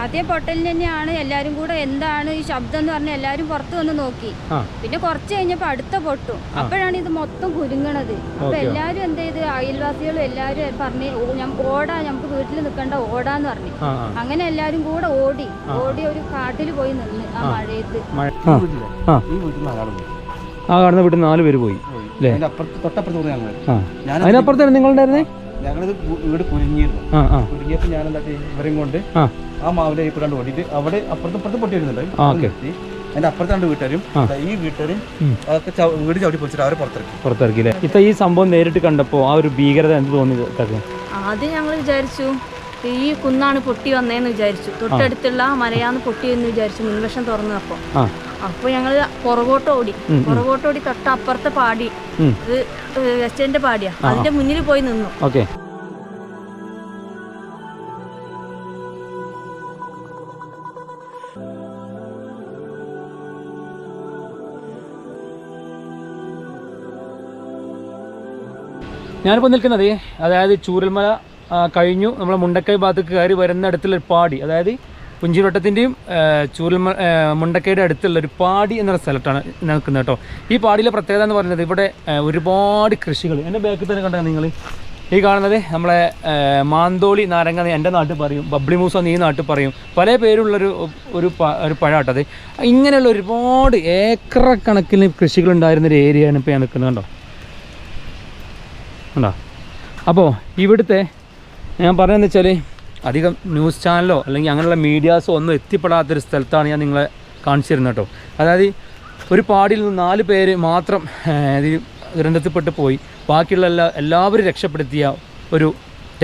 ആദ്യം പൊട്ടലിന് തന്നെയാണ് എല്ലാരും കൂടെ എന്താണ് ഈ ശബ്ദം എന്ന് പറഞ്ഞ എല്ലാരും പുറത്തു വന്ന് നോക്കി. പിന്നെ കുറച്ച് കഴിഞ്ഞപ്പോ അടുത്ത പൊട്ടും. അപ്പോഴാണ് ഇത് മൊത്തം കുരുങ്ങണത്. അപ്പൊ. എല്ലാരും എന്ത് ചെയ്ത്? അയൽവാസികളും എല്ലാരും പറഞ്ഞ് "ഓ, ഞാൻ ഓടാ നമുക്ക് വീട്ടിൽ നിൽക്കണ്ട ഓടാന്ന് പറഞ്ഞു. അങ്ങനെ എല്ലാരും കൂടെ ഓടി ഓടി ഒരു കാട്ടിൽ പോയി നിന്ന് ആ മഴയത്ത്. മഴ ആ. കാണുന്ന വീട്ടിൽ നാല് പേര് പോയി. അതിനപ്പുറത്ത് തൊട്ടപ്പുറത്ത് അതിനപ്പുറത്താണ് നിങ്ങളുണ്ടായിരുന്നേ? ഞങ്ങളിത് വീട് കുരുങ്ങിയിരുന്നു കുരുങ്ങിയപ്പോ ഞാൻ എന്താ ഇവരെയും കൊണ്ട് ആ. മാവിലെ ഇപ്പോൾ കണ്ട് ഓടിയിട്ട് അവിടെ അപ്പുറത്ത് ഇപ്പുറത്ത് പൊട്ടി വരുന്നുണ്ട് ഓക്കേ. അതിന്റെ അപ്പുറത്ത് രണ്ട് വീട്ടുകാരും ഈ വീട്ടുകാരും അതൊക്കെ വീട് ചവിട്ടി പൊളിച്ചിട്ട് അവരെ പുറത്തിറക്കി. പുറത്തിറക്കി ഇപ്പൊ ഈ സംഭവം നേരിട്ട് കണ്ടപ്പോ ആ ഒരു ഭീകരത എന്ത് തോന്നി? ആദ്യം ഞങ്ങൾ വിചാരിച്ചു ഈ കുന്നാണ് പൊട്ടി വന്നേന്ന് വിചാരിച്ചു. തൊട്ടടുത്തുള്ള മലയാന്ന് പൊട്ടി എന്ന് വിചാരിച്ചു മുൻവശം തുറന്നപ്പോൾ ആ ഞങ്ങൾ പുറകോട്ട് ഓടി. പുറകോട്ട് ഓടി തൊട്ടപ്പുറത്തെ പാടി. ഇത് വെസ്റ്റേന്റെ പാടിയാ. അതിന്റെ മുന്നിൽ പോയി നിന്നു. ഓക്കെ. ഞാനിപ്പോൾ നിൽക്കുന്നത് അതായത് ചൂരൽമല കഴിഞ്ഞു. നമ്മളെ മുണ്ടക്കൈ ഭാഗത്തേക്ക് കയറി വരുന്ന അടുത്തുള്ള ഒരു പാടി. അതായത് പുഞ്ചിവട്ടത്തിന്റെയും ചൂരൽമ മുണ്ടക്കയുടെ അടുത്തുള്ള ഒരു പാടി എന്ന സ്ഥലത്താണ് നിൽക്കുന്നത് കേട്ടോ. ഈ പാടിയിലെ പ്രത്യേകത എന്ന് പറയുന്നത് ഇവിടെ ഒരുപാട് കൃഷികൾ. എന്റെ ബാക്കിൽ തന്നെ കണ്ടാൽ നിങ്ങൾ ഈ കാണുന്നത് നമ്മളെ മാന്തോളി നാരങ്ങ എന്റെ നാട്ടിൽ പറയും ബബ്ലി മൂസ നീ നാട്ടിൽ പറയും. പല പേരുള്ളൊരു ഒരു ഒരു പഴാട്ടത് ഇങ്ങനെയുള്ള ഒരുപാട് ഏക്കർ കണക്കിന് ഒരു ഏരിയയാണ് ഇപ്പോൾ ഞാൻ നിൽക്കുന്നത് കണ്ടോ? ഉണ്ടോ അപ്പോൾ ഇവിടുത്തെ ഞാൻ പറഞ്ഞതെന്ന് വെച്ചാൽ അധികം ന്യൂസ് ചാനലോ അല്ലെങ്കിൽ അങ്ങനെയുള്ള മീഡിയാസോ ഒന്നും എത്തിപ്പെടാത്തൊരു സ്ഥലത്താണ് ഞാൻ നിങ്ങളെ കാണിച്ചു തരുന്നത് കേട്ടോ. അതായത് ഒരു പാടിയിൽ നിന്ന് നാല് പേര് മാത്രം ദുരന്തത്തിൽപ്പെട്ട് പോയി. ബാക്കിയുള്ള എല്ലാ എല്ലാവരും രക്ഷപ്പെടുത്തിയ ഒരു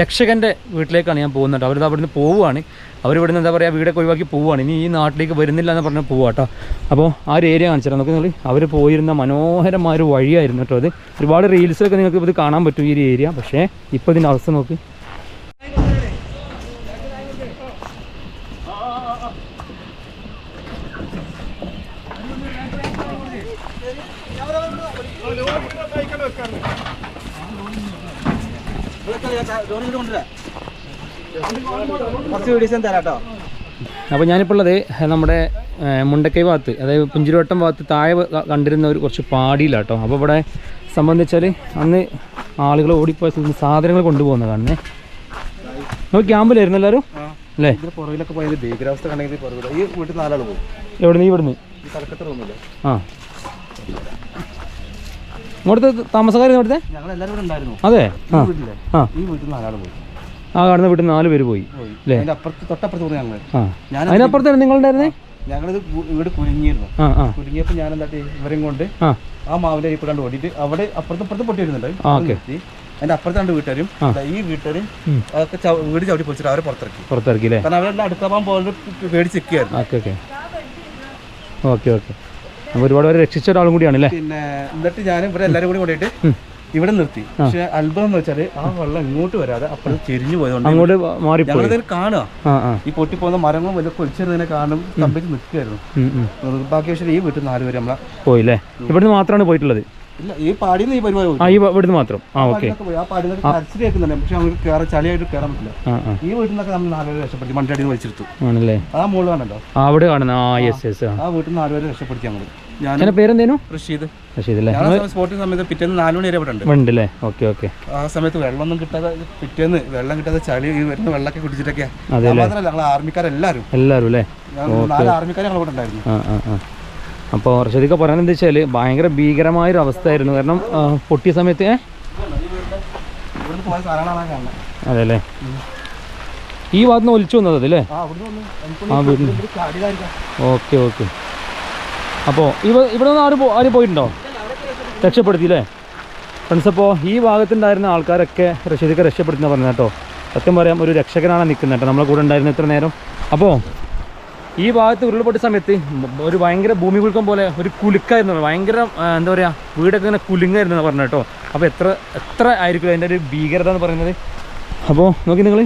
രക്ഷകന്റെ വീട്ടിലേക്കാണ് ഞാൻ പോകുന്നത് അവിടെ അവിടുന്ന് പോവുകയാണ്. അവരിവിടെ നിന്ന് എന്താ പറയുക വീടൊക്കെ ഒഴിവാക്കി പോവുകയാണ്. ഇനി ഈ നാട്ടിലേക്ക് വരുന്നില്ല എന്ന് പറഞ്ഞ് പോവുക കേട്ടോ. അപ്പോൾ ആ ഒരു ഏരിയ കാണിച്ചു തരാം. നിങ്ങൾ അവർ പോയിരുന്ന മനോഹരമായ ഒരു വഴിയായിരുന്നു കേട്ടോ അത് ഒരുപാട് റീൽസിലൊക്കെ നിങ്ങൾക്ക് ഇത് കാണാൻ പറ്റും ഈ ഒരു ഏരിയ. പക്ഷേ ഇപ്പോൾ ഇതിന്റെ അവസ്ഥ നോക്ക് കുറച്ച് വീഡിയോസ് തരാം കേട്ടോ അപ്പോൾ ഞാനിപ്പോൾ ഉള്ളത് നമ്മുടെ മുണ്ടക്കൈ ഭാഗത്ത് അതായത് പുഞ്ചിരിവട്ടം ഭാഗത്ത് താഴെ കണ്ടിരുന്ന ഒരു കുറച്ച് പാടിയിലാട്ടോ. അപ്പോൾ ഇവിടെ സംബന്ധിച്ചാൽ അന്ന് ആളുകൾ ഓടിപ്പോയ സ്ഥലത്ത് സാധനങ്ങൾ കൊണ്ടുപോകുന്ന കാണുന്നേ. നമ്മൾ ക്യാമ്പിലായിരുന്നു എല്ലാവരും? അല്ലേ? പുറകിലൊക്കെ പോയത് ഭീകരാവസ്ഥ കണ്ടെങ്കിൽ പുറകിൽ ഈ വീട്ടിൽ നാലാൾ പോകും. എവിടെ നിന്ന് ഇവിടുന്ന്? ആ. ഇവിടുത്തെ താമസക്കാർ ഇവിടുത്തെ? അതെ. ആ. ആ. വീട്ടിൽ കാണുന്ന നാല് പേര് പോയി. അതിനപ്പുറത്ത് അല്ലേ? അതിനപ്പുറത്താണ് നിങ്ങളുണ്ടായിരുന്നേ ഞങ്ങളിത് വീട് കുരുങ്ങിയിരുന്നു. ആ ഞാൻ എന്താ ഇവരെയും കൊണ്ട് ആ. മാവിന്റെ കണ്ട് ഓടിയിട്ട് അവിടെ അപ്പുറത്ത് ഇപ്പുറത്ത് പൊട്ടി വരുന്നുണ്ട് ആ, അത് ഓക്കേ. നിർത്തി. അതിന്റെ അപ്പുറത്ത് രണ്ട് വീട്ടുകാരും ഈ വീട്ടുകാരും അതൊക്കെ വീട് ചവിട്ടി പൊളിച്ചിട്ട് അവരെ പുറത്തിറക്കി. പുറത്തിറക്കി കാരണം അവരെല്ലാം അടുത്ത പോകാൻ പോലെ പേടിച്ച് ചെക്കിയായിരുന്നു ഓക്കെ ഓക്കെ. Okay okay. ഒരുപാട് പേരെ രക്ഷിച്ച ഒരാളും കൂടിയാണ് അല്ലേ പിന്നെ എന്നിട്ട് ഞാൻ ഇവരെ എല്ലാവരും കൂടി കൂടിയിട്ട് ഇവിടെ നിർത്തി. പക്ഷെ അത്ഭുതം എന്ന് വെച്ചാൽ ആ വെള്ളം ഇങ്ങോട്ട് വരാതെ അപ്പുറത്ത് ചെരിഞ്ഞു പോയതുകൊണ്ട് അങ്ങോട്ട് മാറി ഞങ്ങളിതിൽ കാണുക ഈ പൊട്ടി പോകുന്ന മരങ്ങളും വലിയ കൊലിച്ചെറിഞ്ഞതിനെ കാണും തമ്പിച്ച് നിൽക്കുകയായിരുന്നു ബാക്കി പക്ഷേ നിർഭാഗ്യവശാൽ ഈ വീട്ടിൽ നാലുപേര് നമ്മളെ പോയില്ലേ? ഇവിടുന്ന് മാത്രമാണ് പോയിട്ടുള്ളത്. ഇല്ല ഈ പാടിയിൽ നിന്ന് ഈ പരിപാടി പോയി ആ ഈ ഇവിടുന്ന് മാത്രം. ആ ഓക്കെ. പാടിയിലൊക്കെ പോയി. ആ പാടിയിൽ കരച്ചിൽ കേൾക്കുന്നുണ്ട്. പക്ഷെ നമുക്ക് കയറാൻ ചളിയായിട്ട് കയറാൻ പറ്റില്ല. ആ ആ. ഈ വീട്ടിൽ നിന്നൊക്കെ നമ്മൾ നാലുപേരെ രക്ഷപ്പെടുത്തി. മണ്ടി അടിയിൽ വലിച്ചെടുത്തു. ആണല്ലേ? ആ മുകളിൽ ആ അവിടെ കാണുന്ന. ആ യെസ് യെസ് ആ. ആ വീട്ടിൽ നിന്ന് നാലുപേരെ രക്ഷപ്പെടുത്തി ഞങ്ങൾ ഞാൻ എന്റെ പേരെന്തേനു? റഷീദ്. റഷീദല്ലേ ഞാൻ സ്പോട്ടിൽ സമയത്ത് പിറ്റേന്ന് നാലു മണി വരെ ഇവിടെ ഉണ്ട്. ഉണ്ടല്ലേ? Okay okay. ആ സമയത്ത് വെള്ളമൊന്നും കിട്ടാതെ പിറ്റേന്ന് വെള്ളം കിട്ടാതെ ചളി ഈ വരുന്ന വെള്ളമൊക്കെ കുടിച്ചിട്ടൊക്കെയാ. ഞാൻ മാത്രമല്ല ഞങ്ങൾ ആർമിക്കാരെല്ലാവരും. എല്ലാവരും അല്ലേ? ഞങ്ങൾ നാല് ആർമിക്കാർ ഞങ്ങൾ ഇവിടെ ഉണ്ടായിരുന്നു. ആ ആ ആ. അപ്പോൾ ഹർഷദിക്ക് പറയാൻ എന്താ വെച്ചാൽ ഭയങ്കര ഭീകരമായൊരു അവസ്ഥയായിരുന്നു കാരണം പൊട്ടിയ സമയത്ത് അതെ അല്ലേ ഈ ഭാഗത്ത് നിന്ന് ഒലിച്ചു വന്നത് അല്ലേ ആ വീട്ടിൽ ഓക്കെ ഓക്കെ. അപ്പോൾ ഇവ ഇവിടെ നിന്ന് ആരും ആരും പോയിട്ടുണ്ടോ? രക്ഷപ്പെടുത്തി അല്ലേ ഫ്രണ്ട്സ് അപ്പോൾ ഈ ഭാഗത്തുണ്ടായിരുന്ന ആൾക്കാരൊക്കെ റഷീദൊക്കെ രക്ഷപ്പെടുത്തുന്ന പറഞ്ഞ കേട്ടോ. സത്യം പറയാം ഒരു രക്ഷകനാണ് നിൽക്കുന്നത് കേട്ടോ. നമ്മളെ കൂടെ ഉണ്ടായിരുന്ന ഇത്ര നേരം. അപ്പോൾ ഈ ഭാഗത്ത് ഉരുൾപൊട്ടിയ സമയത്ത് ഒരു ഭയങ്കര ഭൂമി കുലുക്കം പോലെ ഒരു കുലുക്കായിരുന്നു. ഭയങ്കര എന്താ പറയുക വീടൊക്കെ ഇങ്ങനെ കുലുങ്ങായിരുന്നു പറഞ്ഞു കേട്ടോ. അപ്പോൾ എത്ര എത്ര ആയിരിക്കും അതിന്റെ ഒരു ഭീകരത എന്ന് പറയുന്നത്? അപ്പോൾ നോക്കി നിങ്ങൾ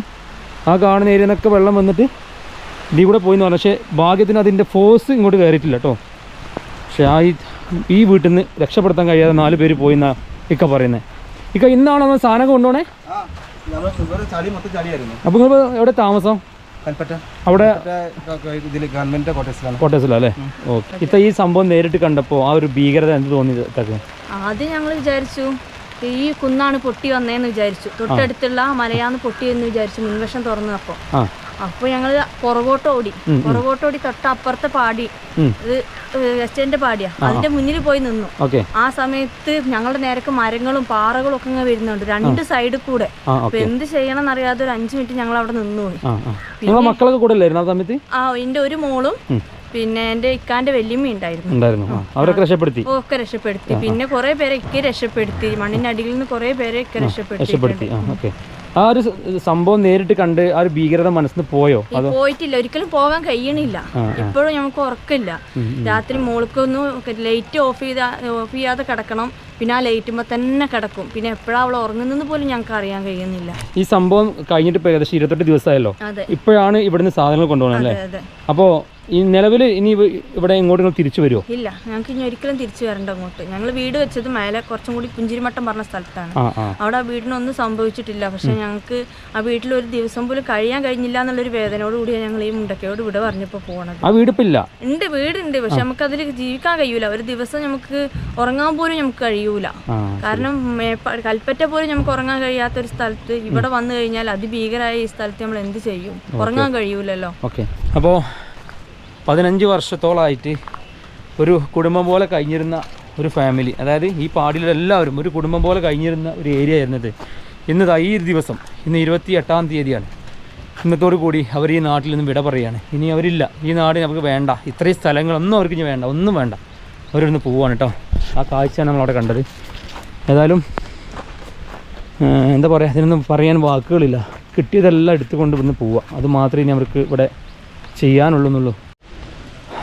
ആ കാണുന്ന ഏരിയ നിന്നൊക്കെ വെള്ളം വന്നിട്ട് ഇതിൽ കൂടെ പോയി എന്ന് പറഞ്ഞു. പക്ഷേ ഭാഗ്യത്തിന് അതിന്റെ ഫോഴ്സ് ഇങ്ങോട്ട് കയറിയിട്ടില്ല കേട്ടോ. പക്ഷേ ആ ഈ വീട്ടിൽ നിന്ന് രക്ഷപ്പെടുത്താൻ കഴിയാതെ നാല് പേര് പോയി എന്നാ ഇക്ക പറയുന്നത് ഇക്ക ഇന്നാണോ സാധനം കൊണ്ടുപോണേ? അപ്പോൾ നിങ്ങൾ എവിടെ താമസം? അവിടെ ഇതിൽ ഗവൺമെന്റ് കോട്ടേഴ്സിലല്ലേ ഓക്കെ. ഈ സംഭവം നേരിട്ട് കണ്ടപ്പോൾ ആ ഒരു ഭീകരത എന്ത് തോന്നി ഇത്തക്ക് ആദ്യം ഞങ്ങൾ വിചാരിച്ചു ഈ കുന്നാണ് പൊട്ടി വന്നേന്ന് വിചാരിച്ചു. തൊട്ടടുത്തുള്ള മലയാന്ന് പൊട്ടിയെന്ന് വിചാരിച്ചു. മുൻവശം തുറന്നപ്പോൾ ആ. അപ്പൊ ഞങ്ങൾ പുറകോട്ട് ഓടി. പുറകോട്ട് ഓടി തൊട്ടപ്പുറത്തെ പാടി. വെസ്റ്റേന്റെ പാടിയാ. അതിന്റെ മുന്നിൽ പോയി നിന്നു. ആ സമയത്ത് ഞങ്ങളുടെ നേരക്ക് മരങ്ങളും പാറകളും ഒക്കെ ഇങ്ങനെ വരുന്നുണ്ട്. രണ്ട് സൈഡിൽ കൂടെ. അപ്പൊ എന്ത് ചെയ്യണം എന്നറിയാതെ ഒരു അഞ്ചു മിനിറ്റ് ഞങ്ങൾ അവിടെ നിന്നു പോയി. ആ മക്കളൊക്കെ കൂടെ ആ സമയത്ത്? ആ എന്റെ ഒരു മോളും പിന്നെ എന്റെ ഇക്കാന്റെ വല്യമ്മ ഉണ്ടായിരുന്നു. അവരൊക്കെ രക്ഷപ്പെടുത്തി. ഒക്കെ രക്ഷപ്പെടുത്തി. പിന്നെ കുറെ പേരെ ഇക്കെ രക്ഷപ്പെടുത്തി. മണ്ണിന്റെ അടിയിൽ നിന്ന് കുറെ പേരെ ഇക്കെ രക്ഷപ്പെടുത്തി. ആ ഒരു സംഭവം നേരിട്ട് കണ്ട് ആ ഒരു ഭീകരത മനസ്സിന് പോയോ? പോയിട്ടില്ല. ഒരിക്കലും പോകാൻ കഴിയണില്ല. ഇപ്പോഴും നമുക്ക് ഉറക്കില്ല. രാത്രി മോൾക്കൊന്നും ലൈറ്റ് ഓഫ് ചെയ്താ ഓഫ് ചെയ്യാതെ കിടക്കണം. പിന്നെ ആ ലൈറ്റുമ്പോൾ തന്നെ കിടക്കും. പിന്നെ എപ്പോഴാണ് അവൾ ഉറങ്ങുന്നത് പോലും ഞങ്ങൾക്ക് അറിയാൻ കഴിയുന്നില്ല. ഈ സംഭവം കഴിഞ്ഞിട്ട് ഏകദേശം ഇരുപത്തെട്ട് ദിവസമായല്ലോ ഇപ്പോഴാണ് ഇവിടുന്ന് സാധനങ്ങൾ കൊണ്ടുപോകണം അല്ലേ? അതെ അപ്പോൾ ഈ നിലവിൽ ഇനി ഇവിടെ ഇങ്ങോട്ട് തിരിച്ചു വരുമോ ഇല്ല ഞങ്ങൾക്ക് ഇനി ഒരിക്കലും തിരിച്ചു വരണ്ട അങ്ങോട്ട്. ഞങ്ങൾ വീട് വെച്ചത് മേലെ കുറച്ചും കൂടി പുഞ്ചിരിമട്ടം പറഞ്ഞ സ്ഥലത്താണ്. അവിടെ ആ വീടിനൊന്നും സംഭവിച്ചിട്ടില്ല. പക്ഷെ ഞങ്ങൾക്ക് ആ വീട്ടിൽ ഒരു ദിവസം പോലും കഴിയാൻ കഴിഞ്ഞില്ല എന്നുള്ളൊരു വേദനയോട് കൂടിയാണ് ഞങ്ങൾ ഈ മുണ്ടക്കയോട് ഇവിടെ പറഞ്ഞപ്പോൾ പോണത്. ആ വീടിപ്പില്ല ഉണ്ട് വീടുണ്ട്. പക്ഷെ നമുക്ക് അതിൽ ജീവിക്കാൻ കഴിയൂല. ഒരു ദിവസം നമുക്ക് ഉറങ്ങാൻ പോലും നമുക്ക് കഴിയൂല. കാരണം കൽപ്പറ്റ പോലും നമുക്ക് ഉറങ്ങാൻ കഴിയാത്ത ഒരു സ്ഥലത്ത് ഇവിടെ വന്നു കഴിഞ്ഞാൽ അതിഭീകരമായ ഈ സ്ഥലത്ത് നമ്മൾ എന്ത് ചെയ്യും? ഉറങ്ങാൻ കഴിയൂലല്ലോ. ഓക്കെ. അപ്പോൾ പതിനഞ്ച് വർഷത്തോളമായിട്ട് ഒരു കുടുംബം പോലെ കഴിഞ്ഞിരുന്ന ഒരു ഫാമിലി അതായത് ഈ പാടിലെല്ലാവരും ഒരു കുടുംബം പോലെ കഴിഞ്ഞിരുന്ന ഒരു ഏരിയ ആയിരുന്നത്. ഇന്ന് ഈ ദിവസം ഇന്ന് ഇരുപത്തി എട്ടാം തീയതിയാണ്. ഇന്നത്തോടു കൂടി അവർ ഈ നാട്ടിൽ നിന്ന് വിട പറയുകയാണ്. ഇനി അവരില്ല. ഈ നാട് നമുക്ക് വേണ്ട. ഇത്രയും സ്ഥലങ്ങളൊന്നും അവർക്ക് ഇനി വേണ്ട. ഒന്നും വേണ്ട. അവരിന്ന് പോവുകയാണ് കേട്ടോ ആ കാഴ്ചയാണ് നമ്മളവിടെ കണ്ടത്. ഏതായാലും എന്താ പറയുക അതിനൊന്നും പറയാൻ വാക്കുകളില്ല. കിട്ടിയതെല്ലാം എടുത്തുകൊണ്ട് വന്ന് പോവുക അത് മാത്രമേ ഇനി അവർക്ക് ഇവിടെ ചെയ്യാനുള്ളൂ എന്നുള്ളൂ.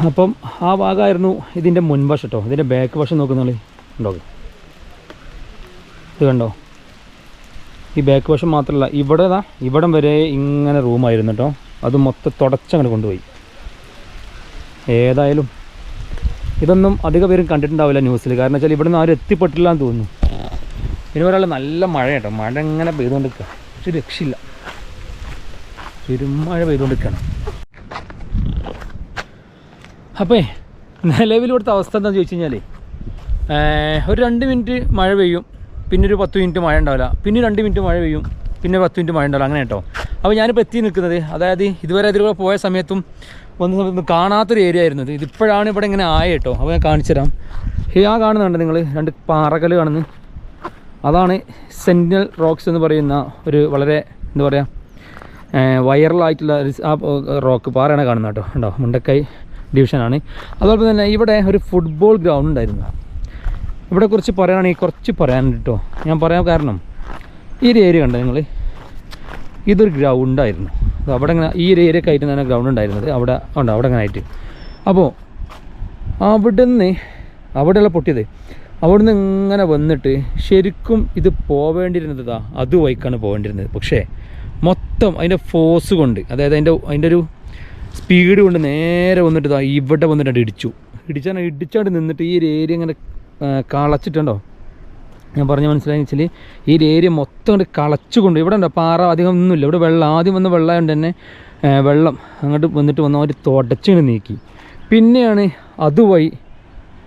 അപ്പം ആ ഭാഗമായിരുന്നു ഇതിന്റെ മുൻവശം കേട്ടോ ഇതിന്റെ ബാക്ക് വശം നോക്കുന്നുള്ളി ഉണ്ടോ? ഇത് കണ്ടോ? ഈ ബാക്ക് വശം മാത്രമല്ല ഇവിടെ ദാ ഇവിടം വരെ ഇങ്ങനെ റൂമായിരുന്നു കേട്ടോ. അത് മൊത്തം തുടച്ചങ്ങനെ കൊണ്ടുപോയി. ഏതായാലും ഇതൊന്നും അധിക പേരും കണ്ടിട്ടുണ്ടാവില്ല ന്യൂസിൽ കാരണം വെച്ചാൽ ഇവിടെ നിന്ന് ആരും എത്തിപ്പെട്ടില്ല എന്ന് തോന്നുന്നു. പിന്നെ ഒരാൾ നല്ല മഴ കേട്ടോ. മഴ ഇങ്ങനെ പെയ്തുകൊണ്ടിരിക്കുക പക്ഷെ രക്ഷയില്ല. പെരുമഴ പെയ്തുകൊണ്ടിരിക്കുകയാണ് അപ്പേ നിലവിലിവിടുത്തെ അവസ്ഥ എന്താണെന്ന് ചോദിച്ചു കഴിഞ്ഞാൽ ഒരു രണ്ട് മിനിറ്റ് മഴ പെയ്യും പിന്നെ ഒരു പത്ത് മിനിറ്റ് മഴ ഉണ്ടാവില്ല. പിന്നെ രണ്ട് മിനിറ്റ് മഴ പെയ്യും പിന്നെ പത്ത് മിനിറ്റ് മഴ ഉണ്ടാവില്ല. അങ്ങനെ കേട്ടോ. അപ്പോൾ ഞാനിപ്പോൾ എത്തി നിൽക്കുന്നത് അതായത് ഇതുവരെ ഇതിലൂടെ പോയ സമയത്തും വന്ന സമയത്തും കാണാത്തൊരു ഏരിയ ആയിരുന്നു ഇത്. ഇപ്പോഴാണ് ഇവിടെ ഇങ്ങനെ ആയ കേട്ടോ. അപ്പോൾ ഞാൻ കാണിച്ചു തരാം. ആ കാണുന്നുണ്ട് നിങ്ങൾ രണ്ട് പാറകൾ കാണുന്നു. അതാണ് സെന്റിനൽ റോക്സ് എന്ന് പറയുന്ന ഒരു വളരെ എന്താ പറയുക വൈറലായിട്ടുള്ള ആ റോക്ക്. പാറയാണ് കാണുന്നത് കേട്ടോ. ഉണ്ടോ മുണ്ടക്കൈ ഡിവിഷനാണ്. അതുപോലെ തന്നെ ഇവിടെ ഒരു ഫുട്ബോൾ ഗ്രൗണ്ട് ഉണ്ടായിരുന്നു. ഇവിടെ കുറിച്ച് പറയുകയാണെങ്കിൽ കുറച്ച് പറയാനുണ്ട് കേട്ടോ ഞാൻ പറയാൻ കാരണം ഈ ഒരു ഏരിയ കണ്ടോ നിങ്ങൾ ഇതൊരു ഗ്രൗണ്ടായിരുന്നു അവിടെ ഇങ്ങനെ ഈ ഒരു ഏരിയ ആയിട്ട് തന്നെ ഗ്രൗണ്ട് ഉണ്ടായിരുന്നത്. അവിടെ ഉണ്ട് അവിടെ അങ്ങനെ ആയിട്ട്. അപ്പോൾ അവിടെ നിന്ന് അവിടെയുള്ള പൊട്ടിയത് അവിടെ നിന്ന് ഇങ്ങനെ വന്നിട്ട് ശരിക്കും ഇത് പോവേണ്ടിയിരുന്നത് ഇതാ അതുവഴിക്കാണ് പോവേണ്ടിയിരുന്നത്. പക്ഷേ മൊത്തം അതിന്റെ ഫോഴ്സ് കൊണ്ട് അതായത് അതിന്റെ അതിന്റെ ഒരു സ്പീഡ് കൊണ്ട് നേരെ വന്നിട്ട് ഇതാ ഇവിടെ വന്നിട്ട് ഇടിച്ചു. ഇടിച്ചാണ് ഇടിച്ചാണ്ട് നിന്നിട്ട് ഈ ഒരു ഏരിയ ഇങ്ങനെ കളച്ചിട്ടുണ്ടോ? ഞാൻ പറഞ്ഞ മനസ്സിലായി വെച്ചാൽ ഈ ഒരു ഏരിയ മൊത്തം കൊണ്ട് കളച്ചുകൊണ്ട് ഇവിടെ ഉണ്ടോ? പാറ അധികം ഒന്നുമില്ല. ഇവിടെ വെള്ളം ആദ്യം വന്ന വെള്ളമായതുകൊണ്ട് തന്നെ വെള്ളം അങ്ങോട്ട് വന്നിട്ട് വന്ന അവർ തുടച്ചിങ്ങനെ നീക്കി. പിന്നെയാണ് അതുവഴി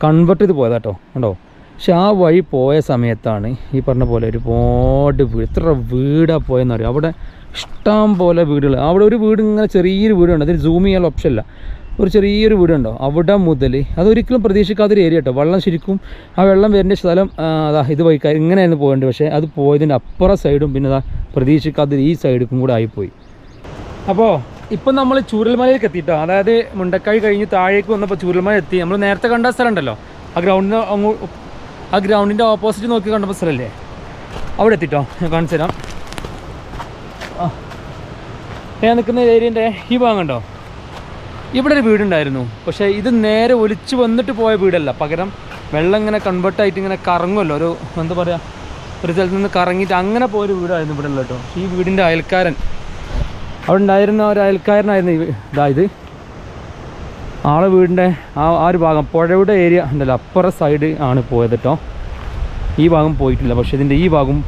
കൺവെർട്ട് ചെയ്ത് പോയത് കേട്ടോ കണ്ടോ? പക്ഷെ ആ വഴി പോയ സമയത്താണ് ഈ പറഞ്ഞ പോലെ ഒരുപാട് എത്ര വീടാണ് പോയെന്നറിയാം അവിടെ ഇഷ്ടം പോലെ വീടുകൾ അവിടെ ഒരു വീട് ഇങ്ങനെ ചെറിയൊരു വീടുണ്ട്. അതിന് സൂം ചെയ്യാൻ ഓപ്ഷൻ ഇല്ല. ഒരു ചെറിയൊരു വീടുണ്ടോ? അവിടെ മുതൽ അതൊരിക്കലും പ്രതീക്ഷിക്കാത്തൊരു ഏരിയ കേട്ടോ വെള്ളം ശരിക്കും ആ വെള്ളം വരേണ്ട സ്ഥലം അതാ ഇത് വഴിക്കാർ ഇങ്ങനെയായിരുന്നു പോകേണ്ടത്. പക്ഷേ അത് പോയതിന്റെ അപ്പുറ സൈഡും പിന്നെ അതാ പ്രതീക്ഷിക്കാത്തൊരു ഈ സൈഡും കൂടെ ആയിപ്പോയി. അപ്പോൾ ഇപ്പം നമ്മൾ ചൂരൽമലയിലേക്ക് എത്തിയിട്ടോ അതായത് മുണ്ടക്കായി കഴിഞ്ഞ് താഴേക്ക് വന്നപ്പോൾ ചൂരൽമല എത്തി. നമ്മൾ നേരത്തെ കണ്ട സ്ഥലം ഉണ്ടല്ലോ ആ ഗ്രൗണ്ടിന് ആ ഗ്രൗണ്ടിന്റെ ഓപ്പോസിറ്റ് നോക്കി കണ്ടപ്പോൾ സ്ഥലമല്ലേ? അവിടെ എത്തിട്ടോ? ഞാൻ കാണിച്ചു തരാം ഞാൻ നിൽക്കുന്ന ഏരിയന്റെ ഈ ഭാഗം ഇവിടെ ഒരു വീടുണ്ടായിരുന്നു. പക്ഷേ ഇത് നേരെ ഒലിച്ചു വന്നിട്ട് പോയ വീടല്ല. പകരം വെള്ളം ഇങ്ങനെ കൺവേർട്ടായിട്ട് ഇങ്ങനെ കറങ്ങുമല്ലോ. ഒരു എന്താ പറയുക ഒരു സ്ഥലത്ത് നിന്ന് കറങ്ങിയിട്ട് അങ്ങനെ പോയൊരു വീടായിരുന്നു ഇവിടെ ഉള്ളത് കേട്ടോ. ഈ വീടിന്റെ അയൽക്കാരൻ. അവിടെ ഉണ്ടായിരുന്ന ഒരു അയൽക്കാരനായിരുന്നു ഇതായത് ഇതാ ഇത്. ആളെ വീടിന്റെ ആ ആ ഒരു ഭാഗം. പുഴയുടെ ഏരിയ ഉണ്ടല്ലോ. അപ്പുറ സൈഡ് ആണ് പോയത് കേട്ടോ. ഈ ഭാഗം പോയിട്ടില്ല. പക്ഷേ ഇതിന്റെ ഈ ഭാഗം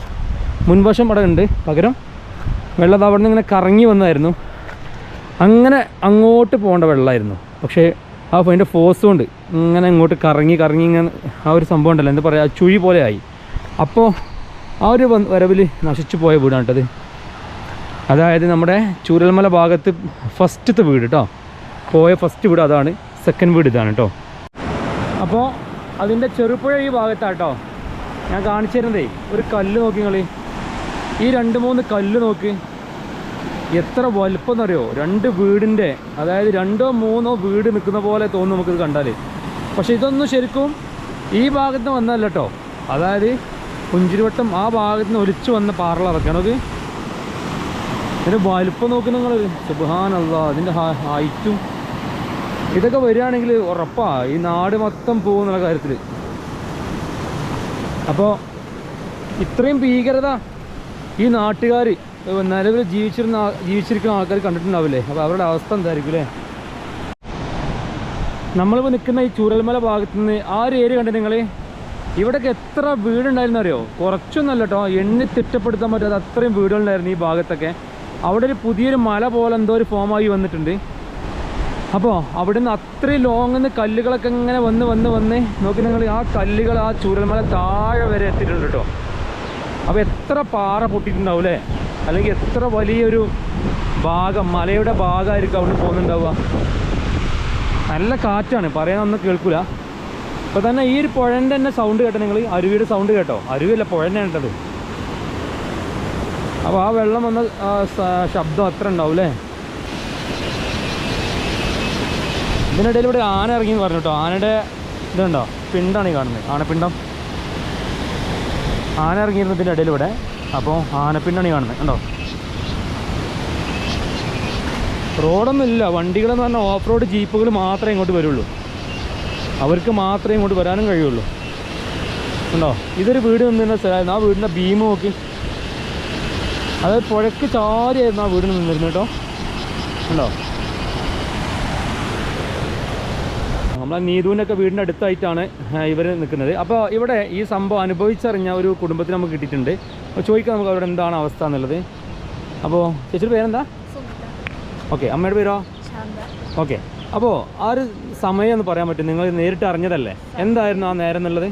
മുൻവശം അവിടെ ഉണ്ട്. പകരം വെള്ളം അവിടെ നിന്ന് ഇങ്ങനെ കറങ്ങി വന്നായിരുന്നു. അങ്ങനെ അങ്ങോട്ട് പോകേണ്ട വെള്ളമായിരുന്നു. പക്ഷേ ആ അതിന്റെ ഫോഴ്സ് കൊണ്ട് ഇങ്ങനെ ഇങ്ങോട്ട് കറങ്ങി കറങ്ങി ഇങ്ങനെ ആ ഒരു സംഭവം ഉണ്ടല്ലോ. എന്താ പറയുക? ചുഴി പോലെ ആയി. അപ്പോൾ ആ ഒരു വരവിൽ നശിച്ചു പോയ വീടാണ് കേട്ടത് അതായത് നമ്മുടെ ചൂരൽമല ഭാഗത്ത് ഫസ്റ്റത്തെ വീട് കേട്ടോ. പോയ ഫസ്റ്റ് വീട് അതാണ്. സെക്കൻഡ് വീട് ഇതാണ് കേട്ടോ. അപ്പോൾ അതിന്റെ ചെറുപുഴ ഈ ഭാഗത്താണ് കേട്ടോ. ഞാൻ കാണിച്ചു തരുന്നതേ. ഒരു കല്ല് നോക്കി നിങ്ങൾ ഈ രണ്ട് മൂന്ന് കല്ല് നോക്ക്. എത്ര വലുപ്പം എന്നറിയോ രണ്ട് വീടിന്റെ അതായത് രണ്ടോ മൂന്നോ വീട് നിൽക്കുന്ന പോലെ തോന്നും നമുക്കിത് കണ്ടാൽ പക്ഷേ ഇതൊന്നും ശരിക്കും ഈ ഭാഗത്ത് നിന്ന് വന്നതല്ല കേട്ടോ അതായത് പുഞ്ചിരിവട്ടം ആ ഭാഗത്ത് നിന്ന് ഒലിച്ചു വന്ന പാറള അതൊക്കെയാണ് അത് ഇതിന്റെ വലുപ്പം നോക്കുന്ന നിങ്ങൾ സുബാനല്ല അതിന്റെ ഹൈറ്റും. ഇതൊക്കെ വരികയാണെങ്കിൽ ഉറപ്പാ ഈ നാട് മൊത്തം പോകുന്നുള്ള കാര്യത്തിൽ അപ്പോൾ ഇത്രയും ഭീകരത ഈ നാട്ടുകാർ നിലവിൽ ജീവിച്ചിരുന്ന ജീവിച്ചിരിക്കുന്ന ആൾക്കാർ കണ്ടിട്ടുണ്ടാവില്ലേ? അപ്പോൾ അവരുടെ അവസ്ഥ എന്തായിരിക്കും അല്ലേ നമ്മളിപ്പോൾ നിൽക്കുന്ന ഈ ചൂരൽമല ഭാഗത്ത് നിന്ന് ആ ഒരു ഏരിയ കണ്ടു നിങ്ങൾ ഇവിടെയൊക്കെ എത്ര വീടുണ്ടായിരുന്നു അറിയോ? കുറച്ചൊന്നല്ല കേട്ടോ എണ്ണി തിട്ടപ്പെടുത്താൻ പറ്റാത്ത അത്രയും വീടുകളുണ്ടായിരുന്നു ഈ ഭാഗത്തൊക്കെ. അവിടെ ഒരു പുതിയൊരു മല പോലെ എന്തോ ഒരു ഫോമായി വന്നിട്ടുണ്ട്. അപ്പോൾ അവിടെ നിന്ന് അത്രയും ലോങ്ങിൽ നിന്ന് കല്ലുകളൊക്കെ ഇങ്ങനെ വന്ന് വന്ന് വന്ന് നോക്കി നിങ്ങൾ ആ കല്ലുകൾ ആ ചൂരൽമല താഴെ വരെ എത്തിയിട്ടുണ്ട് കേട്ടോ അപ്പോൾ എത്ര പാറ പൊട്ടിയിട്ടുണ്ടാവും അല്ലേ അല്ലെങ്കിൽ എത്ര വലിയൊരു ഭാഗം മലയുടെ ഭാഗമായിരിക്കും അവിടെ പോകുന്നുണ്ടാവുക? നല്ല കാറ്റാണ്. പറയാനൊന്നും കേൾക്കില്ല ഇപ്പോൾ തന്നെ ഈ ഒരു പുഴന്റെ തന്നെ സൗണ്ട് കേട്ടോ നിങ്ങൾ അരുവിയുടെ സൗണ്ട് കേട്ടോ. അരുവിയല്ല പുഴന്നെ കേട്ടത്. അപ്പോൾ ആ വെള്ളം വന്ന ശബ്ദം അത്ര ഉണ്ടാവും അല്ലേ ഇതിനിടയിൽ ഇവിടെ ആന ഇറങ്ങി എന്ന് പറഞ്ഞു കേട്ടോ ആനയുടെ ഇതുണ്ടോ? പിണ്ടാണ് ഈ കാണുന്നത്. ആനപ്പിണ്ടം? ആന ഇറങ്ങിയിരുന്നതിന്റെ ഇടയിലൂടെ അപ്പോൾ ആന ഈ കാണുന്നത്. കണ്ടോ? റോഡൊന്നും ഇല്ല വണ്ടികളെന്ന് പറഞ്ഞാൽ ഓഫ് റോഡ് ജീപ്പുകൾ മാത്രമേ ഇങ്ങോട്ട് വരുള്ളൂ. അവർക്ക് മാത്രമേ ഇങ്ങോട്ട് വരാനും കഴിയുള്ളൂ. ഉണ്ടോ ഇതൊരു വീട് നിന്നിരുന്ന സ്ഥലമായിരുന്നു. ആ വീടിന്റെ ഭീമ നോക്കി. അതായത് പുഴക്ക് ചാരിയായിരുന്നു ആ വീട് നിന്നിരുന്നു കേട്ടോ. ഉണ്ടോ നമ്മളെ നീതുവിനൊക്കെ വീടിന്റെ അടുത്തായിട്ടാണ് ഇവർ നിൽക്കുന്നത്. അപ്പോൾ ഇവിടെ ഈ സംഭവം അനുഭവിച്ചറിഞ്ഞ ഒരു കുടുംബത്തിന് നമുക്ക് കിട്ടിയിട്ടുണ്ട്. അപ്പോൾ ചോദിക്കാം നമുക്ക് അവിടെ എന്താണ് അവസ്ഥ എന്നുള്ളത്. അപ്പോൾ ചേച്ചിയുടെ പേരെന്താ? ഓക്കെ അമ്മയുടെ പേരോ? ഓക്കെ അപ്പോൾ ആ ഒരു സമയം എന്ന് പറയാൻ പറ്റും. നിങ്ങൾ നേരിട്ട് അറിഞ്ഞതല്ലേ? എന്തായിരുന്നു ആ നേരം എന്നുള്ളത്?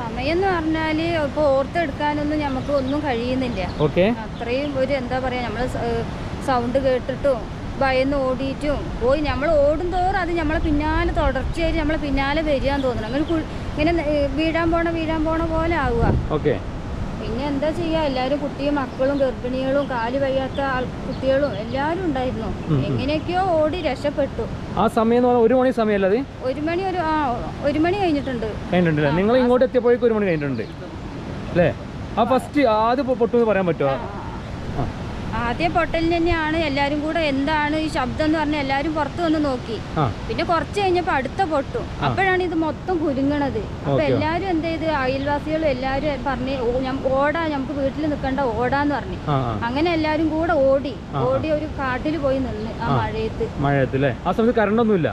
സമയം എന്ന് പറഞ്ഞാൽ ഇപ്പൊ ഓർത്തെടുക്കാനൊന്നും നമുക്ക് ഒന്നും കഴിയുന്നില്ല. ഓക്കെ. അത്രയും ഒരു എന്താ പറയാ നമ്മൾ സൗണ്ട് കേട്ടിട്ടും ഭയന്ന് ഓടിയിട്ടും. പോയി നമ്മൾ ഓടും തോറും അത് നമ്മളെ പിന്നാലെ തുടർച്ചയായിട്ട് നമ്മളെ പിന്നാലെ വരികയെന്ന് തോന്നണം അങ്ങനെ ഇങ്ങനെ വീഴാൻ പോണ വീഴാൻ പോണ പോലെ ആവുക. ഓക്കെ. പിന്നെ എന്താ ചെയ്യാ? എല്ലാവരും കുട്ടിയും മക്കളും ഗർഭിണികളും കാൽ വയ്യാത്ത കുട്ടികളും എല്ലാവരും ഉണ്ടായിരുന്നു. എങ്ങനെയൊക്കെയോ ഓടി രക്ഷപ്പെട്ടു. ആ സമയം ഒരു മണി സമയല്ലേ ഒരു മണി ഒരു ആ ഒരു മണി കഴിഞ്ഞിട്ടുണ്ട്. കഴിഞ്ഞിട്ടുണ്ടല്ലേ നിങ്ങൾ ഇങ്ങോട്ട് എത്തിയപ്പോഴേക്കും ഒരു മണി കഴിഞ്ഞിട്ടുണ്ട്. അല്ലേ? ആ ഫസ്റ്റ് ആദ്യം പൊട്ടു പറയാൻ പറ്റുമോ ആദ്യ പൊട്ടലിന് തന്നെയാണ് എല്ലാരും കൂടെ എന്താണ് ഈ ശബ്ദം എന്ന് പറഞ്ഞ എല്ലാരും പുറത്തു വന്ന് നോക്കി. പിന്നെ കുറച്ച് കഴിഞ്ഞപ്പോ അടുത്ത പൊട്ടും. അപ്പോഴാണ് ഇത് മൊത്തം കുരുങ്ങണത്. അപ്പൊ എല്ലാരും എന്ത് ചെയ്ത്? അയൽവാസികളും എല്ലാരും പറഞ്ഞ് ഓടാ നമുക്ക് വീട്ടിൽ നിൽക്കണ്ട ഓടാന്ന് പറഞ്ഞു. അങ്ങനെ എല്ലാരും കൂടെ ഓടി. ഓടി ഒരു കാട്ടിൽ പോയി നിന്ന് ആ മഴയത്ത്. മഴയത്ത് ആ സമയത്ത്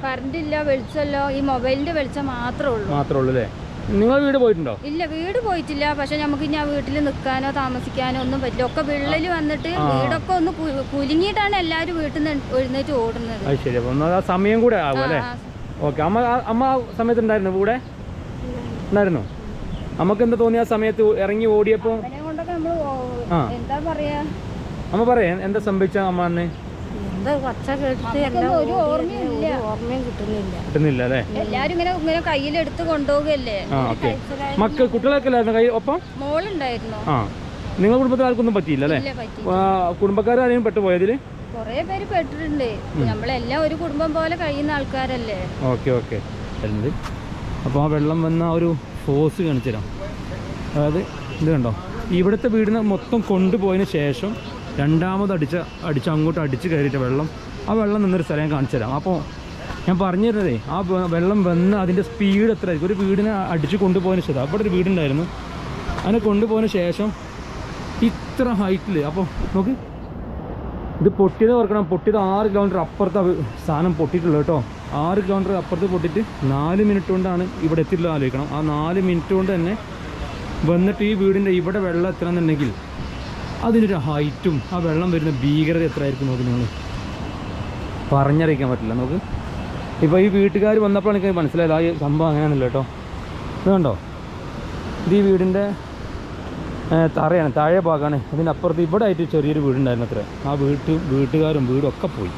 കറണ്ട് ഇല്ല വെളിച്ചമല്ലോ. ഈ മൊബൈലിന്റെ വെളിച്ചം മാത്രമേ ഉള്ളൂ. മാത്രമേ ഉള്ളൂ നിങ്ങളെ വീട് പോയിട്ടുണ്ടോ? ഇല്ല വീട് പോയിട്ടില്ല. പക്ഷെ നമുക്ക് ഇനി ആ വീട്ടിൽ നിൽക്കാനോ താമസിക്കാനോ ഒന്നും പറ്റില്ല. ഒക്കെ വിള്ളൽ വന്നിട്ട് വീടൊക്കെ ഒന്ന് കുലുങ്ങിയിട്ടാണ് എല്ലാവരും വീട്ടിൽ നിന്ന് എഴുന്നേറ്റ് ഓടുന്നത്. അത് ശരി. അപ്പോൾ ആ സമയം കൂടെ ആവും അല്ലേ? ഓക്കെ. അമ്മ ആ- അമ്മ ആ സമയത്ത് ഉണ്ടായിരുന്നു കൂടെ? ഉണ്ടായിരുന്നു? നമുക്ക് എന്താ തോന്നി ആ സമയത്ത് ഇറങ്ങി ഓടിയപ്പോൾ അവനെ കൊണ്ടൊക്കെ നമ്മൾ ആ. എന്താ പറയാ? അമ്മ പറയാ എന്താ സംഭവിച്ച അമ്മ അന്ന്? എന്താ കൊച്ച കേട്ടിട്ട് നമുക്കൊന്നും ഒരു ഓർമ്മയില്ല ഓർമ്മയും കിട്ടുന്നില്ല. കിട്ടുന്നില്ല അല്ലേ എല്ലാരും ഇങ്ങനെ ഇങ്ങനെ കയ്യിലെടുത്ത് കൊണ്ടുപോകല്ലേ ആ ഓക്കെ. മക്കൾ കുട്ടികളൊക്കെ അല്ലായിരുന്നു? കൈ ഒപ്പം? മോളുണ്ടായിരുന്നു. ആ. നിങ്ങളുടെ കുടുംബത്തിൽ ആർക്കൊന്നും പറ്റിയില്ല അല്ലേ? കുടുംബക്കാരും പെട്ടുപോയതിൽ കൊറേ പേര് പെട്ടിട്ടുണ്ട്. നമ്മളെല്ലാം ഒരു കുടുംബം പോലെ കഴിയുന്ന ആൾക്കാരല്ലേ? Okay okay. അപ്പോൾ ആ വെള്ളം വന്ന ആ ഒരു ഫോഴ്സ് കാണിച്ചു തരാം അതായത് ഇത് കണ്ടോ? ഇവിടുത്തെ വീടിനെ മൊത്തം കൊണ്ടുപോയതിന് ശേഷം രണ്ടാമത് അടിച്ച അടിച്ച് അങ്ങോട്ട് അടിച്ച് കയറിയിട്ട് വെള്ളം ആ വെള്ളം നിന്നൊരു സ്ഥലം ഞാൻ കാണിച്ചു തരാം അപ്പോൾ ഞാൻ പറഞ്ഞു തരുന്നതേ ആ വെള്ളം വന്ന് അതിന്റെ സ്പീഡ് എത്ര ആയിരിക്കും ഒരു വീടിനെ അടിച്ച് കൊണ്ടുപോയതിന് ശേഷം അവിടെ ഒരു വീടുണ്ടായിരുന്നു. അതിനെ കൊണ്ടുപോകുന്ന ശേഷം ഇത്ര ഹൈറ്റിൽ അപ്പോൾ നോക്ക്. ഇത് പൊട്ടിയത് ഓർക്കണം. പൊട്ടിയത് ആറ് കിലോമീറ്റർ അപ്പുറത്ത് സാധനം പൊട്ടിയിട്ടുള്ളൂ കേട്ടോ. ആറ് കിലോമീറ്റർ അപ്പുറത്ത് പൊട്ടിയിട്ട് നാല് മിനിറ്റ് കൊണ്ടാണ് ഇവിടെ എത്തിയിട്ടുള്ളത് ആലോചിക്കണം. ആ നാല് മിനിറ്റ് കൊണ്ട് തന്നെ വന്നിട്ട് ഈ വീടിന്റെ ഇവിടെ വെള്ളം എത്തണമെന്നുണ്ടെങ്കിൽ അതിനൊരു ഹൈറ്റും ആ വെള്ളം വരുന്ന ഭീകരത എത്ര ആയിരിക്കും നോക്കി നിങ്ങൾ പറഞ്ഞറിയിക്കാൻ പറ്റില്ല നമുക്ക്. ഇപ്പോൾ ഈ വീട്ടുകാർ വന്നപ്പോഴാണ് എനിക്ക് മനസ്സിലായത് ആ സംഭവം അങ്ങനെയാണല്ലോ കേട്ടോ. ഇത് കണ്ടോ? ഇത് ഈ വീടിന്റെ തറയാണ് താഴെ ഭാഗമാണ് അതിനപ്പുറത്ത് ഇവിടെ ആയിട്ട് ചെറിയൊരു വീടുണ്ടായിരുന്നു അത്ര. ആ വീട്ട് വീട്ടുകാരും വീടും ഒക്കെ പോയി.